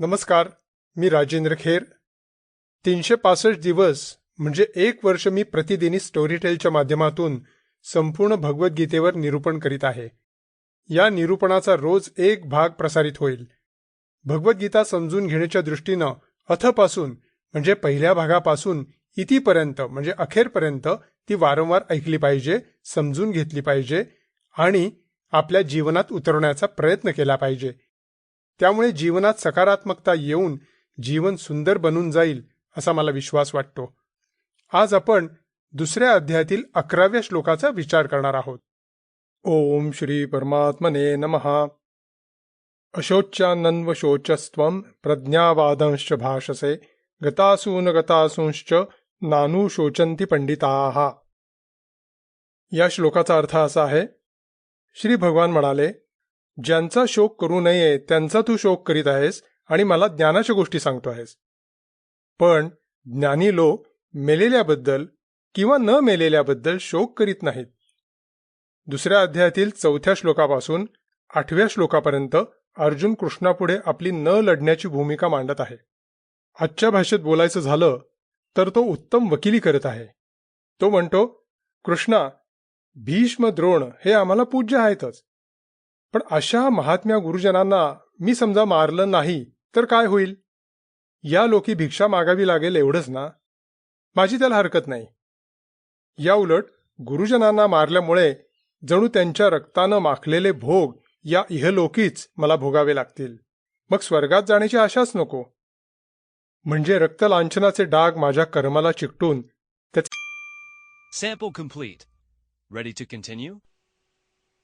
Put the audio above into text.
नमस्कार मी राजेंद्र खेर. तीनशे पासष्ट दिवस म्हणजे एक वर्ष मी प्रतिदिनी स्टोरीटेलच्या माध्यमातून संपूर्ण भगवद्गीतेवर निरूपण करीत आहे. या निरूपणाचा रोज एक भाग प्रसारित होईल. भगवद्गीता समजून घेण्याच्या दृष्टीनं अथपासून म्हणजे पहिल्या भागापासून इतिपर्यंत म्हणजे अखेरपर्यंत ती वारंवार ऐकली पाहिजे समजून घेतली पाहिजे आणि आपल्या जीवनात उतरवण्याचा प्रयत्न केला पाहिजे. त्यामुळे जीवनात सकारात्मकता येऊन जीवन सुंदर बनून जाईल असा मला विश्वास वाटतो. आज आपण दुसऱ्या अध्यायातील अकराव्या श्लोकाचा विचार करणार आहोत. ओम श्री परमात्मने नमहा अशोच्यानन्व शोचस्व प्रज्ञावादंश्च भाषसे गतासून गतासूंश्च नानू शोचंती पंडिताः. या श्लोकाचा अर्थ असा आहे श्री भगवान म्हणाले ज्यांचा शोक करू नये त्यांचा तू शोक करीत आहेस आणि मला ज्ञानाच्या गोष्टी सांगतो आहेस. पण ज्ञानी लोक मेलेल्याबद्दल किंवा न मेलेल्याबद्दल शोक करीत नाहीत. दुसऱ्या अध्यायातील चौथ्या श्लोकापासून आठव्या श्लोकापर्यंत अर्जुन कृष्णापुढे आपली न लढण्याची भूमिका मांडत आहे. आजच्या भाषेत बोलायचं झालं तर तो उत्तम वकिली करत आहे. तो म्हणतो कृष्णा भीष्म द्रोण हे आम्हाला पूज्य आहेतच. पण अशा महात्म्या गुरुजनांना मी समजा मारलं नाही तर काय होईल? या लोकी भिक्षा मागावी लागेल एवढंच ना? माझी त्याला हरकत नाही. या उलट गुरुजनांना मारल्यामुळे जणू त्यांच्या रक्तानं माखलेले भोग या इहलोकीच मला भोगावे लागतील. मग स्वर्गात जाण्याची आशाच नको. म्हणजे रक्तलांछनाचे डाग माझ्या कर्माला चिकटून Sample